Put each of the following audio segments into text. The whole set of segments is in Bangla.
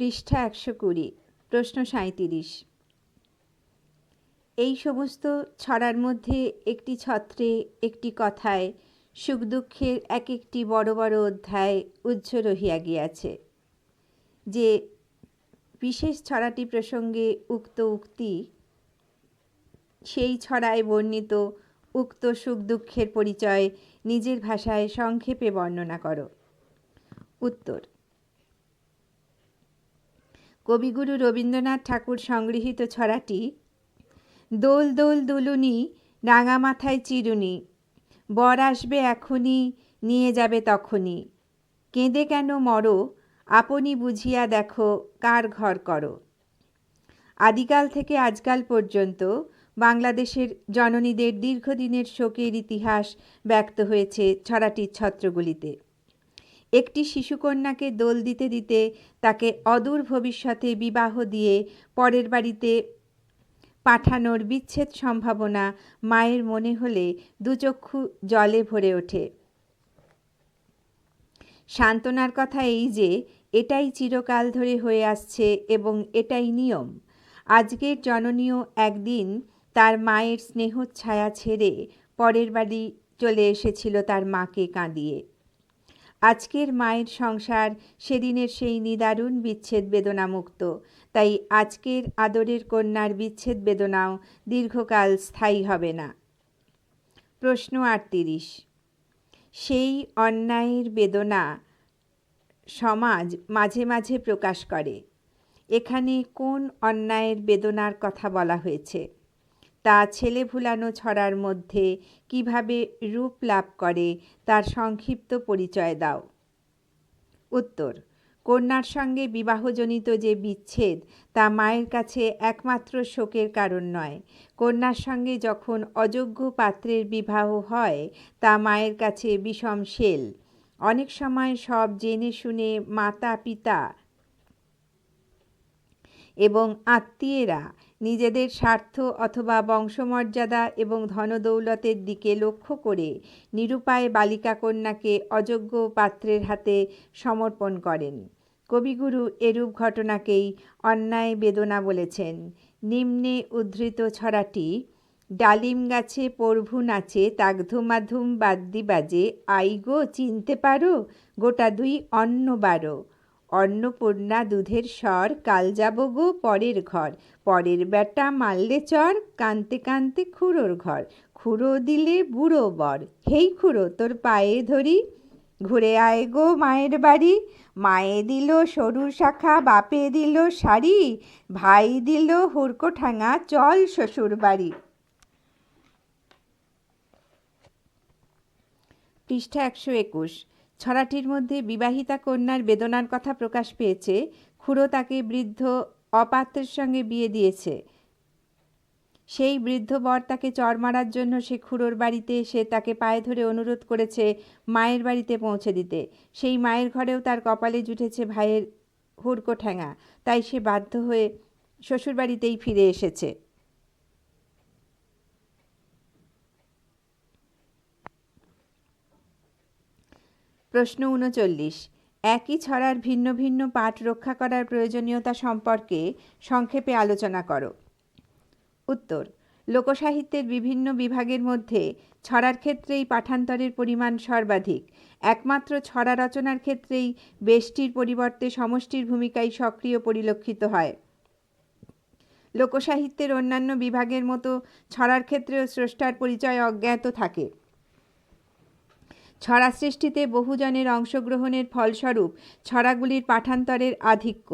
পৃষ্ঠা একশো কুড়ি, প্রশ্ন সাঁইত্রিশ। এই সমস্ত ছড়ার মধ্যে একটি ছত্রে, একটি কথায় সুখ দুঃখের এক একটি বড় বড় অধ্যায় উজ্জ্ব রহিয়া গিয়াছে, যে বিশেষ ছড়াটি প্রসঙ্গে উক্ত উক্তি, সেই ছড়ায় বর্ণিত উক্ত সুখ দুঃখের পরিচয় নিজের ভাষায় সংক্ষেপে বর্ণনা করো। উত্তর কবিগুরু রবীন্দ্রনাথ ঠাকুর সংগৃহীত ছড়াটি দোল দোল দুলুনি, রাঙা মাথায় চিরুনি, বর আসবে এখনই, নিয়ে যাবে তখনই। কেঁদে কেন মরো, আপনি বুঝিয়া দেখো কার ঘর করো। আদিকাল থেকে আজকাল পর্যন্ত বাংলাদেশের জননীদের দীর্ঘদিনের শোকের ইতিহাস ব্যক্ত হয়েছে ছড়াটির ছত্রগুলিতে। একটি শিশুকন্যাকে দোল দিতে দিতে তাকে অদূর ভবিষ্যতে বিবাহ দিয়ে পরের বাড়িতে পাঠানোর বিচ্ছেদ সম্ভাবনা মায়ের মনে হলে দুচক্ষু জলে ভরে ওঠে। সান্ত্বনার কথা এই যে, এটাই চিরকাল ধরে হয়ে আসছে এবং এটাই নিয়ম। আজকের জননীয় একদিন তার মায়ের স্নেহ ছায়া ছেড়ে পরের বাড়ি চলে এসেছিল তার মাকে কাঁদিয়ে। আজকের মায়ের সংসার সেদিনের সেই নিদারুণ বিচ্ছেদ বেদনামুক্ত। তাই আজকের আদরের কন্যার বিচ্ছেদ বেদনাও দীর্ঘকাল স্থায়ী হবে না। প্রশ্ন আটত্রিশ। সেই অন্যায়ের বেদনা সমাজ মাঝে মাঝে প্রকাশ করে। এখানে কোন অন্যায়ের বেদনার কথা বলা হয়েছে? তা ছেলে ভুলানো ছড়ার মধ্যে কীভাবে রূপ লাভ করে তার সংক্ষিপ্ত পরিচয় দাও। উত্তর, কন্যার সঙ্গে বিবাহজনিত যে বিচ্ছেদ তা মায়ের কাছে একমাত্র শোকের কারণ নয়। কন্যার সঙ্গে যখন অযোগ্য পাত্রের বিবাহ হয় তা মায়ের কাছে বিষম শেল অনেক সময় সব জেনে শুনে মাতা পিতা এবং আত্মীয়েরা নিজেদের স্বার্থ অথবা বংশমর্যাদা এবং ধনদৌলতের দিকে লক্ষ্য করে নিরুপায় বালিকা কন্যাকে অযোগ্য পাত্রের হাতে সমর্পণ করেন। কবিগুরু এরূপ ঘটনাকেই অন্যায় বেদনা বলেছেন। নিম্নে উদ্ধৃত ছড়াটি, ডালিম গাছে পরভু নাচে তাগধুমাধুম বাদ্যি বাজে, আই গো চিনতে পারো, গোটা দুই অন্ন বারো। অন্নপূর্ণা দুধের স্বর, কাল যাব গো পরের ঘর। পরের বেটা মারলে চর, কানতে কানতে খুঁড়োর ঘর। খুঁড়ো দিলে বুড়ো বর। হেই খুঁড়ো, তোর পায়ে ধরি। ঘুরে আয় গো মায়ের বাড়ি। মায়ে দিল সরু শাখা, বাপে দিল শাড়ি। ভাই দিল হুড়কো ঠাঙা, চল শ্বশুর বাড়ি। পৃষ্ঠা একশো একুশ। ছড়াটির মধ্যে বিবাহিতা কন্যার বেদনার কথা প্রকাশ পেয়েছে, খুড়ো তাকে বৃদ্ধ অপাত্রের সঙ্গে বিয়ে দিয়েছে। সেই বৃদ্ধ বর তাকে চর মারার জন্য সে খুড়োর বাড়িতে সে তাকে পায়ে ধরে অনুরোধ করেছে মায়ের বাড়িতে পৌঁছে দিতে। সেই মায়ের ঘরেও তার কপালে জুটেছে ভাইয়ের হুড়কো ঠ্যাঙা তাই সে বাধ্য হয়ে শ্বশুরবাড়িতেই ফিরে এসেছে। প্রশ্ন উনচল্লিশ। একই ছড়ার ভিন্ন ভিন্ন পাঠ রক্ষা করার প্রয়োজনীয়তা সম্পর্কে সংক্ষেপে আলোচনা করো। উত্তর, লোকসাহিত্যের বিভিন্ন বিভাগের মধ্যে ছড়ার ক্ষেত্রেই পাঠান্তরের পরিমাণ সর্বাধিক। একমাত্র ছড়া রচনার ক্ষেত্রেই বেষ্টির পরিবর্তে সমষ্টির ভূমিকাই সক্রিয় পরিলক্ষিত হয়। লোকসাহিত্যের অন্যান্য বিভাগের মতো ছড়ার ক্ষেত্রেও স্রষ্টার পরিচয় অজ্ঞাত থাকে। ছড়া সৃষ্টিতে বহুজনের অংশগ্রহণের ফলস্বরূপ ছড়াগুলির পাঠান্তরের আধিক্য।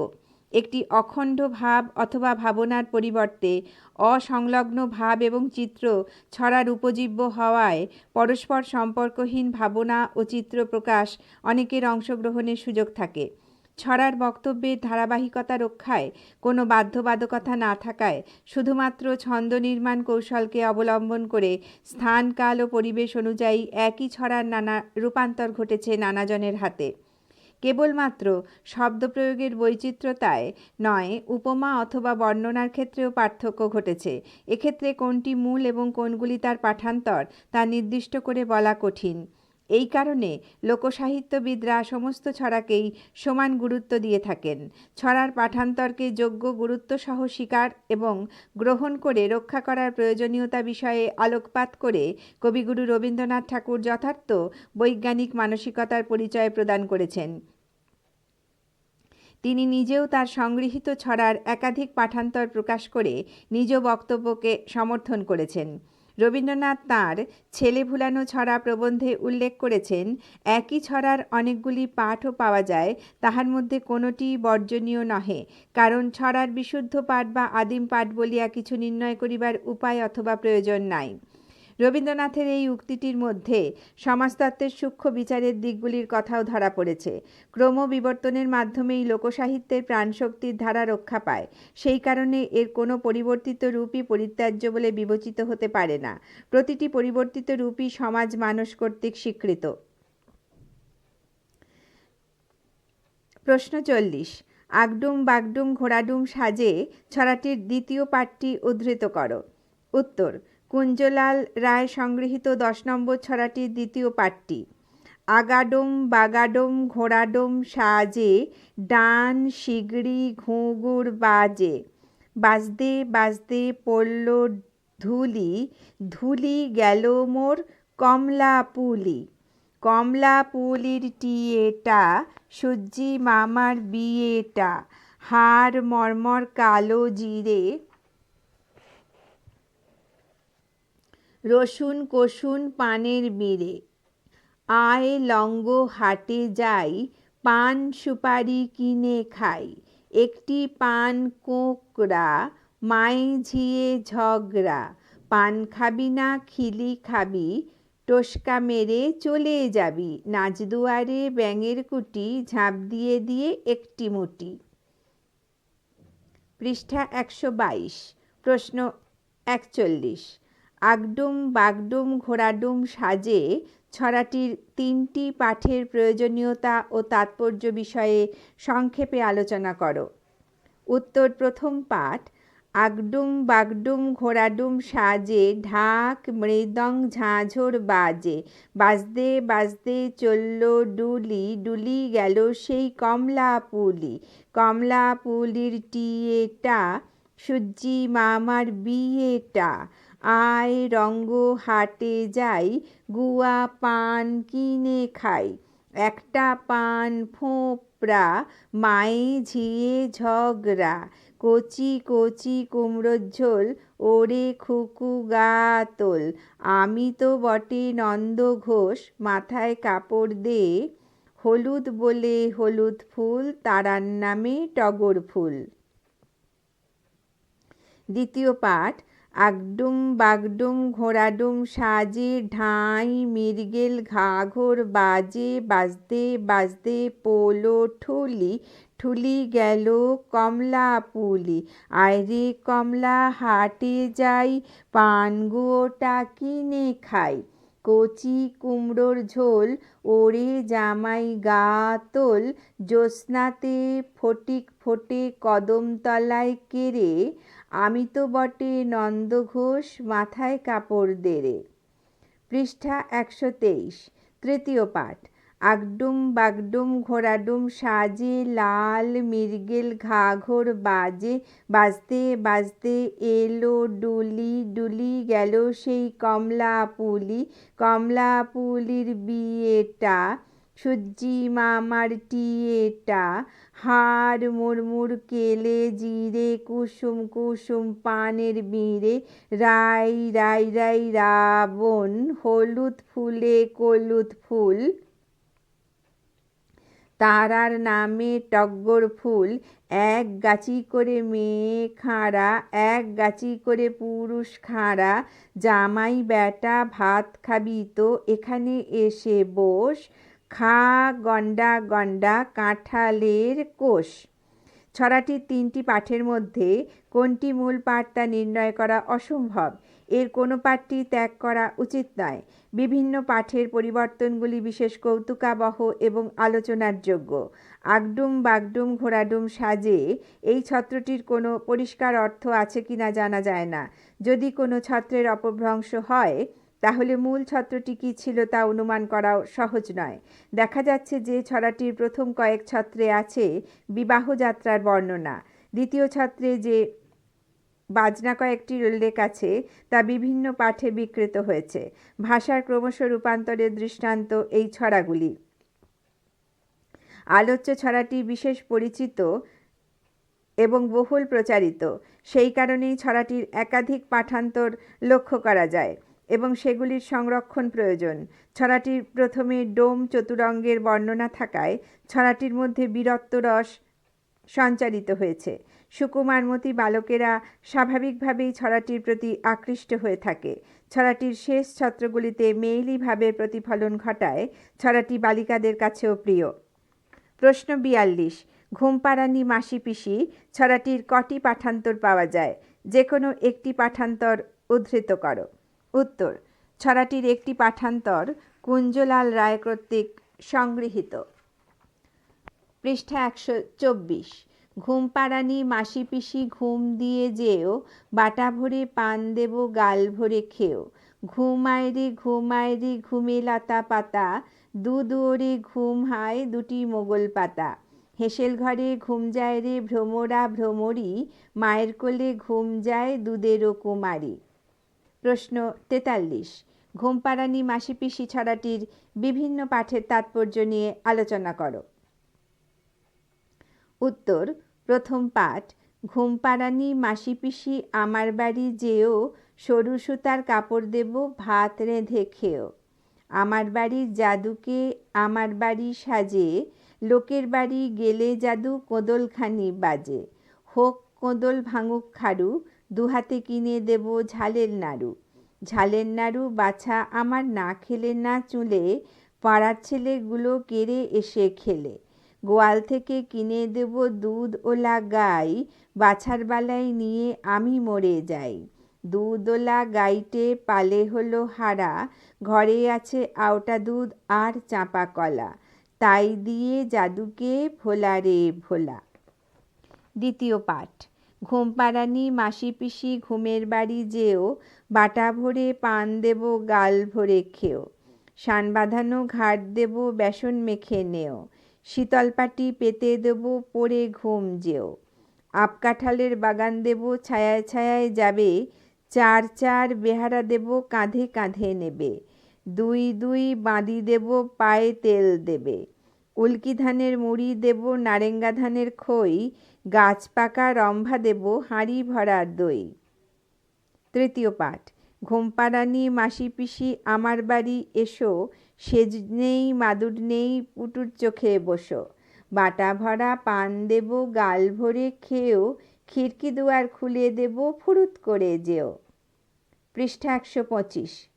একটি অখণ্ড ভাব অথবা ভাবনার পরিবর্তে অসংলগ্ন ভাব এবং চিত্র ছড়ার উপজীব্য হওয়ায় পরস্পর সম্পর্কহীন ভাবনা ও চিত্র প্রকাশ অনেকের অংশগ্রহণের সুযোগ থাকে। ছড়ার বক্তব্যের ধারাবাহিকতা রক্ষায় কোনো বাধ্যবাধকতা না থাকায় শুধুমাত্র ছন্দ নির্মাণ কৌশলকে অবলম্বন করে স্থান, কাল ও পরিবেশ অনুযায়ী একই ছড়ার নানা রূপান্তর ঘটেছে নানাজনের হাতে। কেবলমাত্র শব্দ প্রয়োগের বৈচিত্র্যতায় নয়, উপমা অথবা বর্ণনার ক্ষেত্রেও পার্থক্য ঘটেছে। এক্ষেত্রে কোনটি মূল এবং কোনগুলি তার পাঠান্তর তা নির্দিষ্ট করে বলা কঠিন। এই কারণে লোকসাহিত্যবিদরা সমস্ত ছড়াকেই সমান গুরুত্ব দিয়ে থাকেন। ছড়ার পাঠান্তরকে যোগ্য গুরুত্বসহ স্বীকার এবং গ্রহণ করে রক্ষা করার প্রয়োজনীয়তা বিষয়ে আলোকপাত করে কবিগুরু রবীন্দ্রনাথ ঠাকুর যথার্থ বৈজ্ঞানিক মানসিকতার পরিচয় প্রদান করেছেন। তিনি নিজেও তার সংগৃহীত ছড়ার একাধিক পাঠান্তর প্রকাশ করে নিজ বক্তব্যকে সমর্থন করেছেন। রবীন্দ্রনাথ তাঁর ছেলে ভুলানো ছড়া প্রবন্ধে উল্লেখ করেছেন, একই ছড়ার অনেকগুলি পাঠও পাওয়া যায়, তাহার মধ্যে কোনোটি বর্জনীয় নহে। কারণ ছড়ার বিশুদ্ধ পাঠ বা আদিম পাঠ বলিয়া কিছু নির্ণয় করিবার উপায় অথবা প্রয়োজন নাই। রবীন্দ্রনাথের এই উক্তিটির মধ্যে সমাজতত্ত্বের সূক্ষ্ম বিচারের দিকগুলির কথাও ধরা পড়েছে। ক্রম বিবর্তনের মাধ্যমেই লোকসাহিত্যের প্রাণশক্তির ধারা রক্ষা পায়। সেই কারণে এর কোনো পরিবর্তিত রূপই পরিত্যাজ্য বলে বিবেচিত হতে পারে না। প্রতিটি পরিবর্তিত রূপই সমাজ মানুষ কর্তৃক স্বীকৃত। প্রশ্ন চল্লিশ। আগডুম বাগডুম ঘোড়াডুম সাজে ছড়াটির দ্বিতীয় পাঠটি উদ্ধৃত করো। উত্তর কুঞ্জলাল রায় সংগৃহীত দশ নম্বর ছড়াটির দ্বিতীয় পাঠটি। আগাডোম, বাগাডোম, ঘোড়াডোম, সাজে, ডান, শিগড়ি, ঘুঙুর, বাজে। বাজতে বাজতে পড়ল ধুলি ধুলি গেল মোর কমলা পুলি। কমলা পুলির টিয়েটা, সূর্যি মামার বিয়েটা। হাড় মর্মর কালো জিরে রসুন কসুন পানের বিড়ে। আয় লঙ্গ হাটে যাই, পান সুপারি কিনে খাই। একটি পান কোঁকড়া, মাই ঝিয়ে ঝগড়া। পান খাবি না, খিলি খাবি, টোসকা মেরে চলে যাবি। নাচদুয়ারে ব্যাঙের কুটি, ঝাঁপ দিয়ে দিয়ে একটি মুটি। পৃষ্ঠা একশো বাইশ, প্রশ্ন একচল্লিশ। আগডুম বাগডুম ঘোড়াডুম সাজে ছড়াটির তিনটি পাঠের প্রয়োজনীয়তা ও তাৎপর্য বিষয়ে সংক্ষেপে আলোচনা করো। উত্তর প্রথম পাঠ, আগডুম বাগডুম ঘোড়াডুম সাজে ঢাক মৃদং ঝাঁঝর বাজে, বাজতে বাজতে চলল ডুলি ডুলি গেল সেই কমলা পুলি, কমলা পুলির টিয়েটা সূর্যি মামার বিয়েটা আয় রঙ্গ হাটে যাই, গুয়া পান কিনে খাই। একটা পান ফোঁপড়া, মায়ে ঝিয়ে ঝগড়া। কচি কচি কুমড়োর ঝোল, ওরে খুকু গাতল আমি তো বটে নন্দ ঘোষ, মাথায় কাপড় দে। হলুদ বলে হলুদ ফুল, তারার নামে টগর ফুল। দ্বিতীয় পাঠ আগডুম বাগডুম ঘোড়াডুম সাজে ঢাই মির্গেল ঘাঘর বাজে বাজতে বাজতে পোলো ঠুলি ঠুলি গেল কমলা পুলি। আয়রে কমলা, হাটে যাই, পানগুয়োটা কিনে খাই। কচি কুমড়োর ঝোল, ওরে জামাই গা তোল। জ্যোৎস্নাতে ফটিক ফোটে কদমতলায় কেড়ে আমি তো বটে নন্দ ঘোষ মাথায় কাপড় দেরে পৃষ্ঠা একশো তেইশ, তৃতীয় পাঠ। আগডুম বাগডুম ঘোড়াডুম সাজে, লাল মির্গেল ঘাঘর বাজে, বাজতে বাজতে এলো ডুলি ডুলি গেল সেই কমলা পুলি, কমলা পুলির বিয়েটা সূর্যি মামার টিয়েটা হাড় মুড়মুড়, কেলে জিরে, কুসুম কুসুম, পানের বিড়ে, রাই রাই রাই রাবণ, হলুদ ফুলে কলুদ ফুল, তারার নামে টগ্গর ফুল, এক গাছি করে মেয়ে খাঁড়া, এক গাছি করে পুরুষ খাঁড়া, জামাই বেটা ভাত খাবি তো এখানে এসে বস খা গন্ডা গন্ডা কাঁঠালের কোষ। ছড়াটির তিনটি পাঠের মধ্যে কোনটি মূল পাঠ তা নির্ণয় করা অসম্ভব? এর কোনো পাঠটি ত্যাগ করা উচিত নয়। বিভিন্ন পাঠের পরিবর্তনগুলি বিশেষ কৌতুকাবহ এবং আলোচনার যোগ্য আগডুম, বাগডুম, ঘোড়াডুম সাজে এই ছত্রটির কোনো পরিষ্কার অর্থ আছে কি না জানা যায় না। যদি কোনো ছত্রের অপভ্রংশ হয় তাহলে মূল ছত্রটি কী ছিল তা অনুমান করাও সহজ নয়। দেখা যাচ্ছে যে ছড়াটির প্রথম কয়েক ছত্রে আছে বিবাহ যাত্রার বর্ণনা। দ্বিতীয় ছত্রে যে বাজনা কয়েকটির উল্লেখ আছে, তা বিভিন্ন পাঠে বিকৃত হয়েছে। ভাষার ক্রমশ রূপান্তরের দৃষ্টান্ত এই ছড়াগুলি। আলোচ্য ছড়াটি বিশেষ পরিচিত এবং বহুল প্রচারিত। সেই কারণেই ছড়াটির একাধিক পাঠান্তর লক্ষ্য করা যায়। এবং সেগুলির সংরক্ষণ প্রয়োজন। ছড়াটির প্রথমে ডোম চতুরঙ্গের বর্ণনা থাকায় ছড়াটির মধ্যে বীরত্ব রস সঞ্চারিত হয়েছে। সুকুমারমতি বালকেরা স্বাভাবিকভাবেই ছড়াটির প্রতি আকৃষ্ট হয়ে থাকে। ছড়াটির শেষ ছত্রগুলিতে মেইলি ভাবের প্রতিফলন ঘটায় ছড়াটি বালিকাদের কাছেও প্রিয়। প্রশ্ন বিয়াল্লিশ। ঘুমপাড়ানি মাসি পিসি ছড়াটির কটি পাঠান্তর পাওয়া যায়? যে কোনো একটি পাঠান্তর উদ্ধৃত করো। উত্তর। ছড়াটির একটি পাঠান্তর কুঞ্জলাল রায় কর্তৃক সংগৃহীত। পৃষ্ঠা একশো চব্বিশ। ঘুম পাড়ানি মাসি পিসি ঘুম দিয়ে যেও, বাটা ভরে পান দেব, গাল ভরে খেও। ঘুমায় রে ঘুমায় রে, ঘুমে লাতা পাতা, দু দুয়ারে ঘুম হায় দুটি মোগল পাতা। হেসেল ঘরে ঘুম যায় রে ভ্রমরা ভ্রমরী, মায়ের কোলে ঘুম যায় দুধেরও কুমারী। প্রশ্ন তেতাল্লিশ। ঘুমপাড়ানি মাসি পিসি ছড়াটির বিভিন্ন পাঠের তাৎপর্য নিয়ে আলোচনা করো। উত্তর, প্রথম পাঠ, ঘুমপাড়ানি মাসি পিসি আমার বাড়ি যেও সরু সুতার কাপড় দেব, ভাত রেঁধে খেও আমার বাড়ির জাদুকে আমার বাড়ি সাজে, লোকের বাড়ি গেলে জাদু কোদলখানি বাজে। হোক কোদল ভাঙুক খাড়ু দুহাতে কিনে দেব ঝালের নাড়ু। ঝালের নাড়ু বাছা আমার না খেলে না চুলে, পাড়ার ছেলেগুলো কেড়ে এসে খেলে। গোয়াল থেকে কিনে দেব দুধ ওলা গাই, বাছার বেলায় নিয়ে আমি মরে যাই। দুধওলা গাইটে পালে হলো হারা, ঘরে আছে আওটা দুধ আর চাঁপা কলা। তাই দিয়ে জাদুকে ভোলা রে ভোলা। দ্বিতীয় পাঠ। ঘুম পাড়ানি, মাসি পিসি, ঘুমের বাড়ি যেও, বাটা ভরে পান দেব, গাল ভরে খেও। সান বাঁধানো ঘাট দেব, বেসন মেখে নেও। শীতলপাটি পেতে দেব পরে ঘুম যেও। আপ কাঁঠালের বাগান দেব, ছায়ায় ছায়ায় যাবে। চার চার বেহারা দেব, কাঁধে কাঁধে নেবে। দুই দুই বাঁধি দেব, পায়ে তেল দেবে। উল্কি ধানের মুড়ি দেব, নারেঙ্গা ধানের খই গাছ পাকা, রম্ভা দেব, হাঁড়ি ভরার দই। তৃতীয় পাঠ ঘুমপাড়ানি মাসি পিসি, আমার বাড়ি এসো, সেজ নেই, মাদুর নেই, পুটুর চোখে বসো। বাটা ভরা পান দেব, গাল ভরে খেয়েও, খিড়কি দুয়ার খুলে দেব, ফুরুত করে যেও। পৃষ্ঠা একশো পঁচিশ।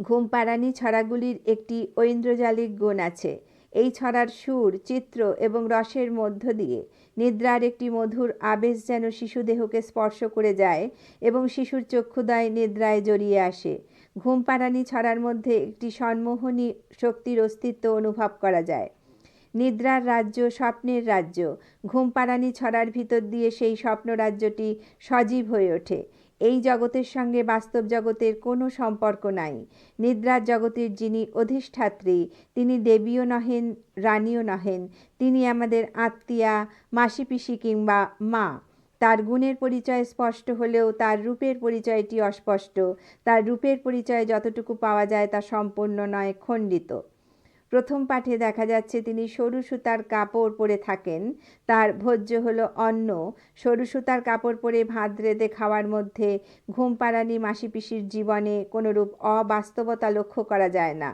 ঘুমপাড়ানি ছড়াগুলির একটি ঐন্দ্রজালিক গুণ আছে। এই ছড়ার সুর, চিত্র এবং রসের মধ্য দিয়ে। নিদ্রার একটি মধুর আবেশ যেন শিশুদেহকে স্পর্শ করে যায় এবং শিশুর চক্ষুদয় নিদ্রায় জড়িয়ে আসে। ঘুমপাড়ানি ছড়ার মধ্যে একটি সন্মোহনী শক্তির অস্তিত্ব অনুভব করা যায়। নিদ্রার রাজ্য স্বপ্নের রাজ্য। ঘুমপাড়ানি ছড়ার ভিতর দিয়ে সেই স্বপ্ন রাজ্যটি সজীব হয়ে ওঠে। এই জগতের সঙ্গে বাস্তব জগতের কোনো সম্পর্ক নাই। নিদ্রার জগতের যিনি অধিষ্ঠাত্রী, তিনি দেবীও নহেন, রানীও নহেন, তিনি আমাদের আত্মীয়া মাসি পিসি কিংবা মা। তার গুণের পরিচয় স্পষ্ট হলেও তার রূপের পরিচয়টি অস্পষ্ট। তার রূপের পরিচয় যতটুকু পাওয়া যায় তা সম্পূর্ণ নয়, খণ্ডিত। প্রথম পাঠে দেখা যাচ্ছে তিনি সরু সুতার কাপড় পরে থাকেন। তার ভোজ্য হলো অন্ন। সরু সুতার কাপড় পরে ভাত রেঁধে খাওয়ার মধ্যে ঘুম পাড়ানি মাসি পিসির জীবনে কোনোরূপ অবাস্তবতা লক্ষ্য করা যায় না।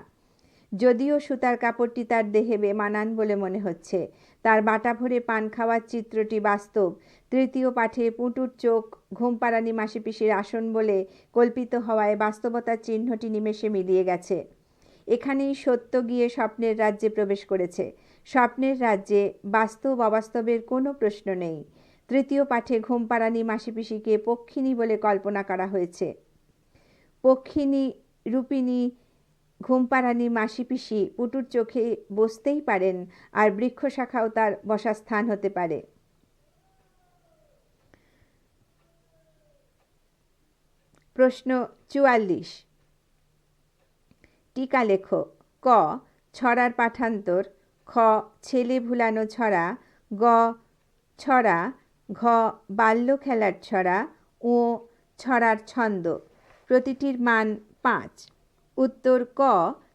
যদিও সুতার কাপড়টি তার দেহে বেমানান বলে মনে হচ্ছে, তার বাটা ভরে পান খাওয়ার চিত্রটি বাস্তব। তৃতীয় পাঠে পুঁটুর চোখ ঘুম পাড়ানি মাসি পিসির আসন বলে কল্পিত হওয়ায় বাস্তবতার চিহ্নটি নিমেষে মিলিয়ে গেছে। এখানেই সত্য গিয়ে স্বপ্নের রাজ্যে প্রবেশ করেছে। স্বপ্নের রাজ্যে বাস্তব অবাস্তবের কোনো প্রশ্ন নেই। তৃতীয় পাঠে ঘুমপাড়ানি মাসিপিসিকে পক্ষিণী বলে কল্পনা করা হয়েছে। পক্ষিণী, রূপিণী, ঘুমপাড়ানি মাসিপিসি পুটুর চোখে বসতেই পারেন আর বৃক্ষ শাখাও তার বসার স্থান হতে পারে। প্রশ্ন চুয়াল্লিশ। টিকা লেখো। ক, ছড়ার পাঠান্তর। খ, ছেলে ভুলানো ছড়া। গ, ছড়া। ঘ, বাল্য খেলার ছড়া। ও ছড়ার ছন্দ। প্রতিটির মান পাঁচ। উত্তর ক,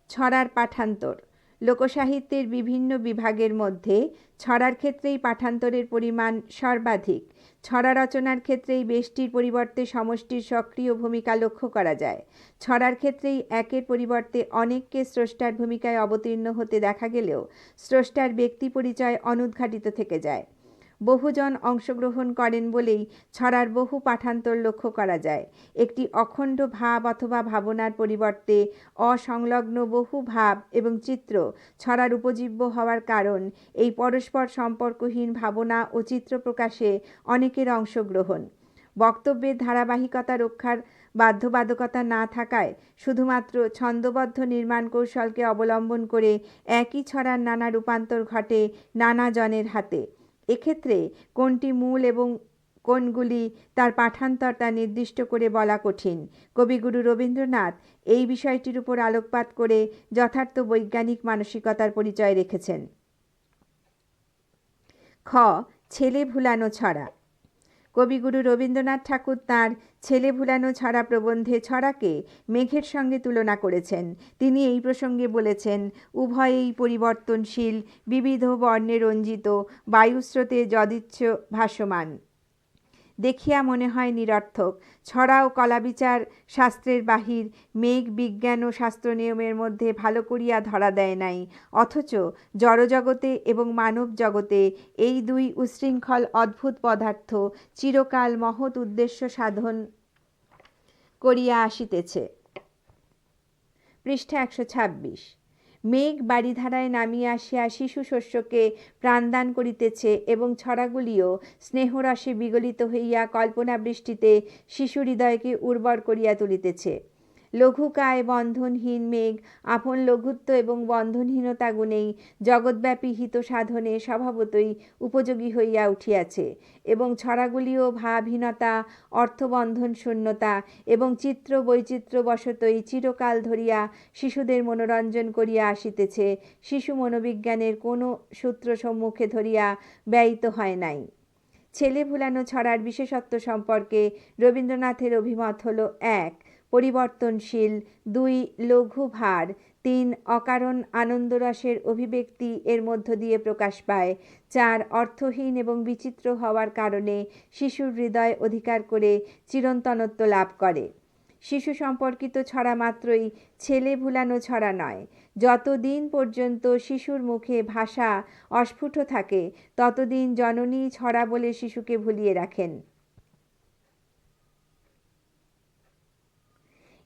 ছড়ার পাঠান্তর। লোকসাহিত্যের বিভিন্ন বিভাগের মধ্যে ছড়ার ক্ষেত্রেই পাঠান্তরের পরিমাণ সর্বাধিক। ছড়া রচনার ক্ষেত্রেই বেষ্টির পরিবর্তে সমষ্টির সক্রিয় ভূমিকা লক্ষ্য করা যায়। ছড়ার ক্ষেত্রেই একের পরিবর্তে অনেককে স্রষ্টার ভূমিকায় অবতীর্ণ হতে দেখা গেলেও স্রষ্টার ব্যক্তি পরিচয় অনুদ্ঘাটিত থেকে যায়। বহুজন অংশগ্রহণ করেন বলেই ছড়ার বহু পাঠান্তর লক্ষ্য করা যায়। একটি অখণ্ড ভাব অথবা ভাবনার পরিবর্তে অসংলগ্ন বহু ভাব এবং চিত্র ছড়ার উপজীব্য হওয়ার কারণ এই পরস্পর সম্পর্কহীন ভাবনা ও চিত্র প্রকাশে অনেকের অংশগ্রহণ। বক্তব্যের ধারাবাহিকতা রক্ষার বাধ্যবাধকতা না থাকায় শুধুমাত্র ছন্দবদ্ধ নির্মাণ কৌশলকে অবলম্বন করে একই ছড়ার নানা রূপান্তর ঘটে নানা জনের হাতে। এক্ষেত্রে কোনটি মূল এবং কোনগুলি তার পাঠান্তর তা নির্দিষ্ট করে বলা কঠিন। কবিগুরু রবীন্দ্রনাথ এই বিষয়টির উপর আলোকপাত করে যথার্থ বৈজ্ঞানিক মানসিকতার পরিচয় রেখেছেন। খ. ছেলে ভুলানো ছড়া। কবিগুরু রবীন্দ্রনাথ ঠাকুর তাঁর ছেলে ভুলানো ছড়া প্রবন্ধে ছড়াকে মেঘের সঙ্গে তুলনা করেছেন। তিনি এই প্রসঙ্গে বলেছেন, উভয়েই পরিবর্তনশীল, বিবিধ বর্ণে রঞ্জিত, বায়ুস্রোতে যদিচ্ছ ভাসমান। দেখিয়া মনে হয় নিরর্থক। ছড়াও কলাবিচার শাস্ত্রের বাহির, মেঘ বিজ্ঞান ও শাস্ত্র নিয়মের মধ্যে ভালো করিয়া ধরা দেয় নাই। অথচ জড়জগতে এবং মানব জগতে এই দুই উশৃঙ্খল অদ্ভুত পদার্থ চিরকাল মহৎ উদ্দেশ্য সাধন করিয়া আসিতেছে। পৃষ্ঠা একশো ছাব্বিশ। মেঘ বাড়িধারায় নামিয়া আসিয়া শিশু শস্যকে প্রাণদান করিতেছে এবং ছড়াগুলিও স্নেহরসে বিগলিত হইয়া কল্পনা বৃষ্টিতে শিশু হৃদয়কে উর্বর করিয়া তুলিতেছে। লঘুকায় বন্ধনহীন মেঘ, আপন লঘুত্ব এবং বন্ধনহীনতা গুণেই জগৎব্যাপী হিত সাধনে স্বভাবতই উপযোগী হইয়া উঠিয়াছে এবং ছড়াগুলিও ভাবহীনতা, অর্থবন্ধন শূন্যতা এবং চিত্র বৈচিত্র্যবশতই চিরকাল ধরিয়া শিশুদের মনোরঞ্জন করিয়া আসিতেছে, শিশু মনোবিজ্ঞানের কোনো সূত্র সম্মুখে ধরিয়া ব্যয়িত হয় নাই। ছেলে ভুলানো ছড়ার বিশেষত্ব সম্পর্কে রবীন্দ্রনাথের অভিমত হল এক পরিবর্তনশীল, দুই লঘু ভার তিন অকারণ আনন্দরসের অভিব্যক্তি এর মধ্য দিয়ে প্রকাশ পায়, চার অর্থহীন এবং বিচিত্র হওয়ার কারণে শিশুর হৃদয় অধিকার করে চিরন্তনত্ব লাভ করে। শিশু সম্পর্কিত ছড়া মাত্রই ছেলে ভুলানো ছড়া নয়। যতদিন পর্যন্ত শিশুর মুখে ভাষা অস্ফুট থাকে, ততদিন জননী ছড়া বলে শিশুকে ভুলিয়ে রাখেন।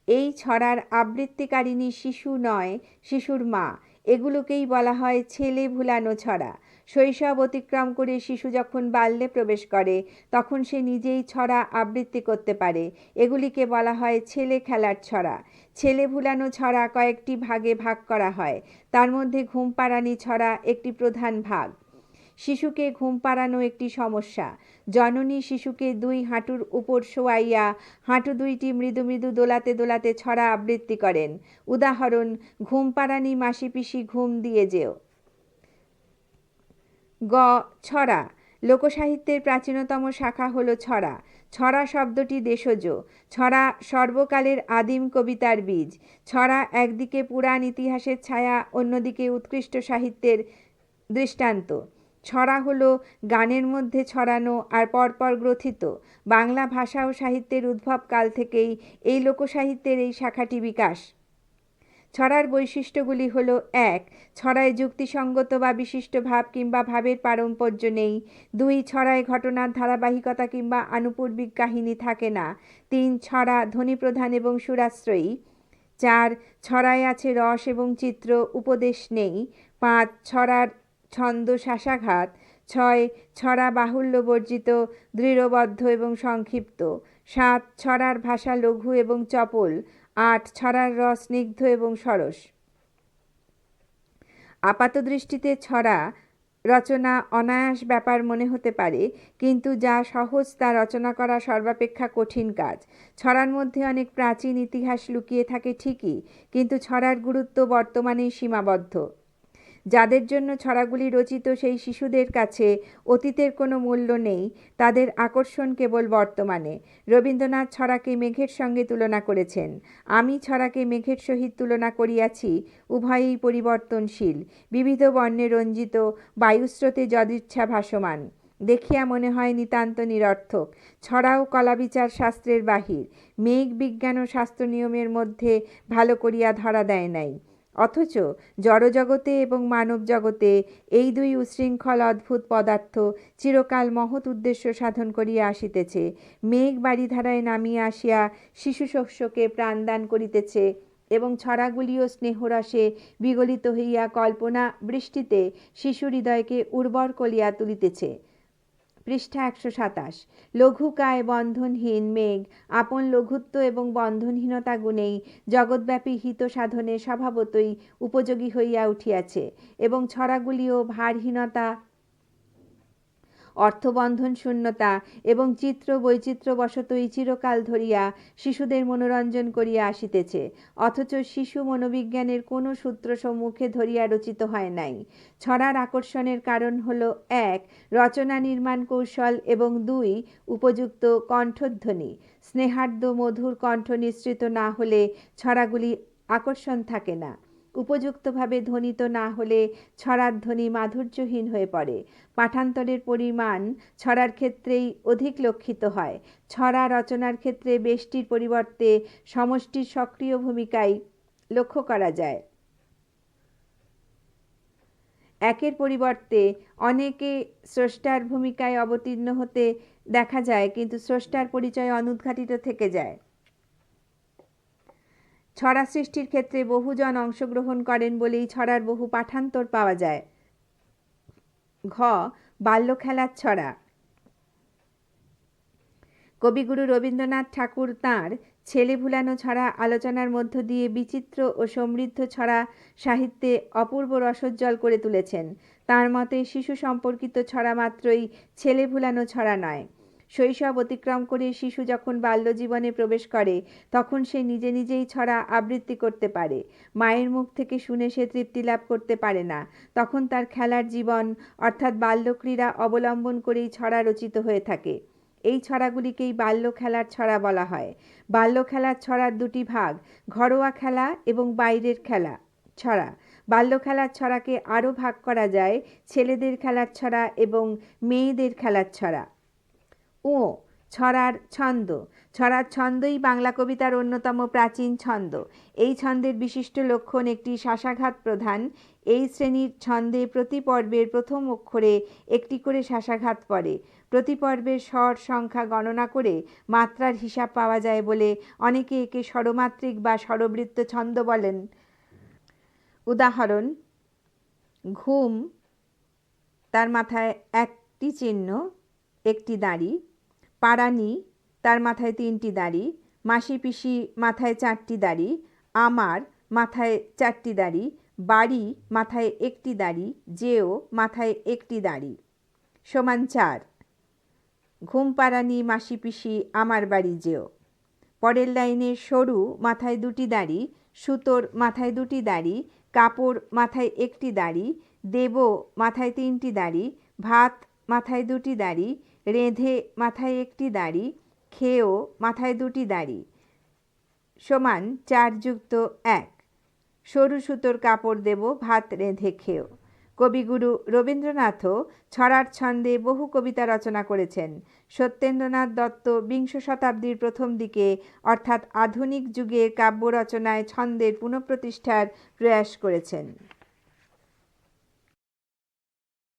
এই ছড়ার আবৃত্তিকারিণী শিশু নয়, শিশুর মা। এগুলোকেই বলা হয় ছেলে ভুলানো ছড়া। শৈশব অতিক্রম করে শিশু যখন বাল্যে প্রবেশ করে, তখন সে নিজেই ছড়া আবৃত্তি করতে পারে। এগুলিকে বলা হয় ছেলে খেলার ছড়া। ছেলে ভুলানো ছড়া কয়েকটি ভাগে ভাগ করা হয়। তার মধ্যে ঘুম পাড়ানি ছড়া একটি প্রধান ভাগ। শিশুকে ঘুম পাড়ানো একটি সমস্যা। জননী শিশুকে দুই হাঁটুর উপর শোয়াইয়া হাঁটু দুইটি মৃদু মৃদু দোলাতে দোলাতে ছড়া আবৃত্তি করেন। উদাহরণ, ঘুম পাড়ানি মাসি পিসি ঘুম দিয়ে যেও। গ, ছড়া। লোকসাহিত্যের প্রাচীনতম শাখা হলো ছড়া। ছড়া শব্দটি দেশজ। ছড়া সর্বকালের আদিম কবিতার বীজ। ছড়া একদিকে পুরাণ ইতিহাসের ছায়া, অন্যদিকে উৎকৃষ্ট সাহিত্যের দৃষ্টান্ত। ছড়া হলো গানের মধ্যে ছড়ানো আর পরপর গ্রথিত। বাংলা ভাষা ও সাহিত্যের উদ্ভব কাল থেকেই এই লোকসাহিত্যের এই শাখাটি বিকাশ। ছড়ার বৈশিষ্ট্যগুলি হলো, এক, ছড়ায় যুক্তিসঙ্গত বা বিশিষ্ট ভাব কিংবা ভাবের পারম্পর্য নেই। দুই, ছড়ায় ঘটনার ধারাবাহিকতা কিংবা আনুপূর্বিক কাহিনী থাকে না। তিন, ছড়া ধ্বনিপ্রধান এবং সুরাশ্রয়ী। চার, ছড়ায় আছে রস এবং চিত্র, উপদেশ নেই। পাঁচ, ছড়ার ছন্দ শাসাঘাত ছয় ছড়া বাহুল্য বর্জিত দৃঢ়বদ্ধ এবং সংক্ষিপ্ত। সাত, ছড়ার ভাষা লঘু এবং চপল। আট, ছড়ার রস স্নিগ্ধ এবং সরস। আপাত দৃষ্টিতে ছড়া রচনা অনায়াস ব্যাপার মনে হতে পারে, কিন্তু যা সহজ তা রচনা করা সর্বাপেক্ষা কঠিন কাজ। ছড়ার মধ্যে অনেক প্রাচীন ইতিহাস লুকিয়ে থাকে ঠিকই, কিন্তু ছড়ার গুরুত্ব বর্তমানেই সীমাবদ্ধ। যাদের জন্য ছড়াগুলি রচিত সেই শিশুদের কাছে অতীতের কোনো মূল্য নেই, তাদের আকর্ষণ কেবল বর্তমানে। রবীন্দ্রনাথ ছড়াকে মেঘের সঙ্গে তুলনা করেছেন। আমি ছড়াকে মেঘের সহিত তুলনা করিয়াছি, উভয়েই পরিবর্তনশীল। বিবিধ বর্ণে রঞ্জিত, বায়ুস্রোতে যদিচ্ছা ভাসমান। দেখিয়া মনে হয় নিতান্ত নিরর্থক। ছড়াও কলাবিচার শাস্ত্রের বাহির। মেঘ বিজ্ঞান ও শাস্ত্র নিয়মের মধ্যে ভালো করিয়া ধরা দেয় নাই। অথচ জড়জগতে এবং মানব জগতে এই দুই উশৃঙ্খল অদ্ভুত পদার্থ চিরকাল মহৎ উদ্দেশ্য সাধন করিয়া আসিতেছে। মেঘ বাড়িধারায় নামিয়া আসিয়া শিশু শস্যকে প্রাণদান করিতেছে এবং ছড়াগুলিও স্নেহরসে বিগলিত হইয়া কল্পনা বৃষ্টিতে শিশু হৃদয়কে উর্বর করিয়া তুলিতেছে। পৃষ্ঠা একশো সাতাশ। লঘুকায় বন্ধনহীন মেঘ, আপন লঘুত্ব এবং বন্ধনহীনতা গুণেই জগৎব্যাপী হিত সাধনে স্বভাবতই উপযোগী হইয়া উঠিয়াছে এবং ছড়াগুলিও ভারহীনতা অর্থবন্ধন শূন্যতা এবং চিত্র বৈচিত্র্যবশতই চিরকাল ধরিয়া শিশুদের মনোরঞ্জন করিয়া আসিতেছে, অথচ শিশু মনোবিজ্ঞানের কোনো সূত্র সম্মুখে ধরিয়া রচিত হয় নাই। ছড়ার আকর্ষণের কারণ হল, এক, রচনা নির্মাণ কৌশল এবং দুই, উপযুক্ত কণ্ঠধ্বনি। স্নেহার্দ্য মধুর কণ্ঠ নিঃসৃত না হলে ছড়াগুলি আকর্ষণ থাকে না। উপযুক্তভাবে ধ্বনিত না হলে ছড়ার ধ্বনি মাধুর্যহীন হয়ে পড়ে। পাঠান্তরের পরিমাণ ছড়ার ক্ষেত্রেই অধিক লক্ষিত হয়। ছড়া রচনার ক্ষেত্রে বেষ্টির পরিবর্তে সমষ্টির সক্রিয় ভূমিকায় লক্ষ্য করা যায়। একের পরিবর্তে অনেকে স্রষ্টার ভূমিকায় অবতীর্ণ হতে দেখা যায়, কিন্তু স্রষ্টার পরিচয় অনুদ্ঘাটিত থেকে যায়। ছড়া সৃষ্টির ক্ষেত্রে বহুজন অংশগ্রহণ করেন বলেই ছড়ার বহু পাঠান্তর পাওয়া যায়। ঘ. বাল্য খেলার ছড়া। কবিগুরু রবীন্দ্রনাথ ঠাকুর তাঁর ছেলে ভুলানো ছড়া আলোচনার মধ্য দিয়ে বিচিত্র ও সমৃদ্ধ ছড়া সাহিত্যে অপূর্ব রসজ্জ্বল করে তুলেছেন। তার মতে শিশু সম্পর্কিত ছড়া মাত্রই ছেলে ভুলানো ছড়া নয়। শৈশব অতিক্রম করে শিশু যখন বাল্যজীবনে প্রবেশ করে, তখন সে নিজে নিজেই ছড়া আবৃত্তি করতে পারে। মায়ের মুখ থেকে শুনে সে তৃপ্তি লাভ করতে পারে না। তখন তার খেলার জীবন, অর্থাৎ বাল্যক্রীড়া অবলম্বন করেই ছড়া রচিত হয়ে থাকে। এই ছড়াগুলিকেই বাল্য খেলার ছড়া বলা হয়। বাল্য খেলার ছড়ার দুটি ভাগ, ঘরোয়া খেলা এবং বাইরের খেলা ছড়া। বাল্য খেলার ছড়াকে আরও ভাগ করা যায় ছেলেদের খেলার ছড়া এবং মেয়েদের খেলার ছড়া। ও, ছড়ার ছন্দ। ছড়ার ছন্দই বাংলা কবিতার অন্যতম প্রাচীন ছন্দ। এই ছন্দের বিশিষ্ট লক্ষণ একটি শ্বাসাঘাত প্রধান। এই শ্রেণির ছন্দে প্রতি পর্বের প্রথম অক্ষরে একটি করে শ্বাসাঘাত পড়ে। প্রতি পর্বের স্বর সংখ্যা গণনা করে মাত্রার হিসাব পাওয়া যায় বলে অনেকে একে স্বরমাত্রিক বা স্বরবৃত্ত ছন্দ বলেন। উদাহরণ, ঘুম, তার মাথায় একটি চিহ্ন, একটি দাঁড়ি। পাড়ানি, তার মাথায় তিনটি দাড়ি মাসি পিসি মাথায় চারটি দাড়ি, আমার মাথায় চারটি দাড়ি, বাড়ি মাথায় একটি দাড়ি, যেও মাথায় একটি দাড়ি। সমান চার। ঘুম পাড়ানি মাসি পিসি আমার বাড়ি যেও। পরের লাইনে সরু মাথায় দুটি দাড়ি, সুতোর মাথায় দুটি দাড়ি, কাপড় মাথায় একটি দাড়ি, দেব মাথায় তিনটি দাড়ি, ভাত মাথায় দুটি দাড়ি রেঁধে মাথায় একটি দাড়ি, খেয়েও মাথায় দুটি দাড়ি। সমান চার যুক্ত এক। সরু সুতোর কাপড় দেব, ভাত রেঁধে খেয়েও। কবিগুরু রবীন্দ্রনাথও ছড়ার ছন্দে বহু কবিতা রচনা করেছেন। সত্যেন্দ্রনাথ দত্ত বিংশ শতাব্দীর প্রথম দিকে, অর্থাৎ আধুনিক যুগে কাব্য রচনায় ছন্দের পুনঃপ্রতিষ্ঠার প্রয়াস করেছেন।